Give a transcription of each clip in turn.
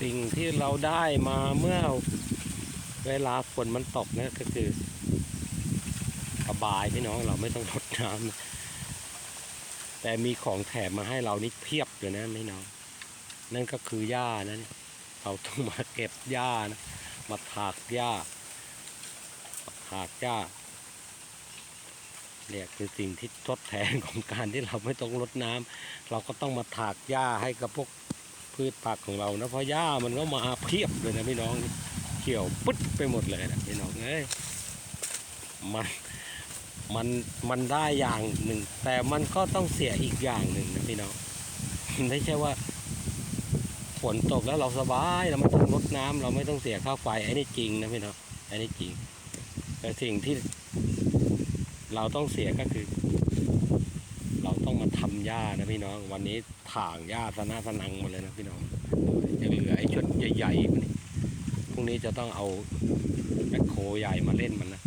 สิ่งที่เราได้มาเมื่อเวลาฝนมันตกนี่ยก็คือสบายพี่น้องเราไม่ต้องรดน้ำแต่มีของแถมมาให้เรานี่เพียบเลยนะพี่น้อง นั่นก็คือหญ้านะเนี่ยเราต้องมาเก็บหญ้านะมาถากหญ้าถากหญ้าเนี่ยคือสิ่งที่ทดแทนของการที่เราไม่ต้องรดน้ำเราก็ต้องมาถากหญ้าให้กับพวก พืชผักของเรานะเพราะหญ้ามันก็มาเพียบเลยนะพี่น้องเขียวปึ๊ดไปหมดเลยนะพี่น้องเอ้ยมันมันมันได้อย่างหนึ่ง แต่มันก็ต้องเสียอีกอย่างหนึ่งนะพี่น้องไม่ใช่ว่าฝนตกแล้วเราสบายเราไม่ต้องรดน้ำเราไม่ต้องเสียค่าไฟไอ้นี่จริงนะพี่น้องไอ้นี่จริงแต่สิ่งที่เราต้องเสียก็คือ เราต้องมาทำหญ้านะพี่น้อง วันนี้ถางหญ้าสนะสนังหมดเลยนะพี่น้องจะเหลือไอ้ชุดใหญ่ๆนี่พรุ่งนี้จะต้องเอาแมคโครใหญ่มาเล่นมันนะ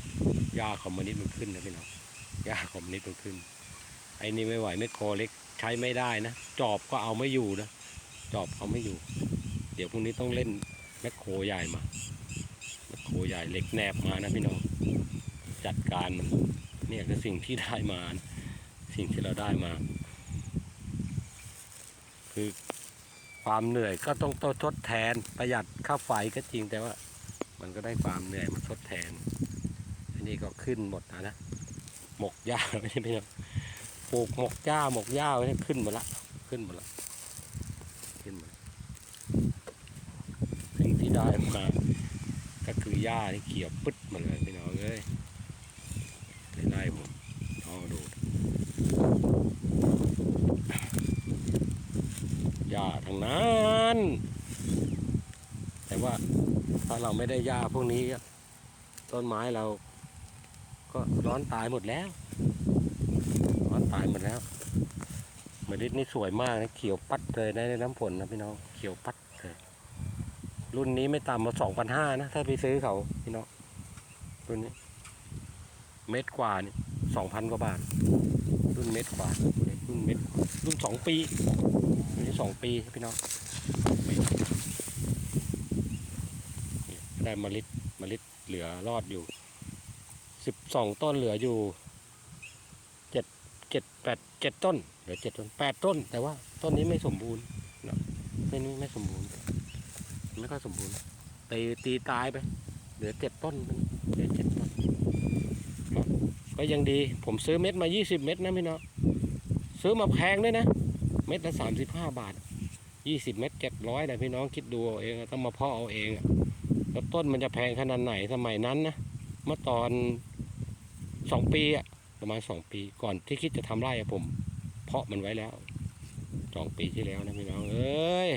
หญ้าคอมมินิสต์มันขึ้นนะพี่น้องหญ้าคอมมินิสต์มันขึ้น ไอ้นี่ไม่ไหวแมคโครเล็กใช้ไม่ได้นะจอบก็เอาไม่อยู่นะจอบเขาไม่อยู่ เดี๋ยวพรุ่งนี้ต้องเล่นแมคโครใหญ่มาแมคโครใหญ่เหล็กแนบมานะพี่น้องจัดการมันเนี่ยคือสิ่งที่ได้มานะสิ่งที่เราได้มา คือความเหนื่อยก็ต้องทดแทนประหยัดค่าไฟก็จริงแต่ว่า มันก็ได้ความเหนื่อยมาทดแทน อันนี้ก็ขึ้นหมดนะนะหมกหญ้าไม่ใช่พี่น้องปลูกหมกหญ้าหมกหญ้าไว้เนี่ยขึ้นหมดละขึ้นหมดละขึ้นหมาสิ่งที่ได้มาก็คือหญ้าที่เขียวปึ๊ดมาเลยพี่น้องเอ้ยได้ไล่ผมเอาดูหญ้าทั้งนั้น แต่ว่าถ้าเราไม่ได้หญ้าพวกนี้ต้นไม้เราก็ร้อนตายหมดแล้ว ร้อนตายหมดแล้วเมล็ดนี่สวยมากนะเขียวปัดเลยได้น้ำฝนนะพี่น้องเขียวปัดเลยรุ่นนี้ไม่ต่ำกว่าสองพันห้านะ ถ้าไปซื้อเขาพี่น้องรุ่นนี้ เม็ดกว่านี่สองพันกว่าบาท รุ่นเม็ดกว่ารุ่นเม็ดรุ่นสองปีรุ่นนี้สองปีพี่น้องปีนี่ ได้เมล็ดเมล็ดเหลือรอดอยู่สิบสองต้นเหลืออยู่เจ็ดเจ็ดแปดเจ็ดต้นเหลือเจ็ดต้นแปดต้น แต่ว่าต้นนี้ไม่สมบูรณ์เนาะต้นนี้ไม่สมบูรณ์ไม่ค่อยสมบูรณ์ตีตีตายไป เหลือเจ็ดต้นเหลือเจ็ดต้นก็ยังดีผมซื้อเม็ดมายี่สิบเม็ดนะพี่เนาะซื้อมาแพงด้วยนะ เม็ดละสามสิบห้าบาทยี่สิบเม็ดเจ็ดร้อยนะพี่น้องคิดดูเอาเองต้องมาพาะเอาเองอะ แล้วต้นมันจะแพงขนาดไหนสมัยนั้นนะเมื่อตอนสองปีอะประมาณสองปี ก่อนที่คิดจะทำไร่อะผม เพาะมันไว้แล้วสองปีที่แล้วนะพี่น้องเอ้ย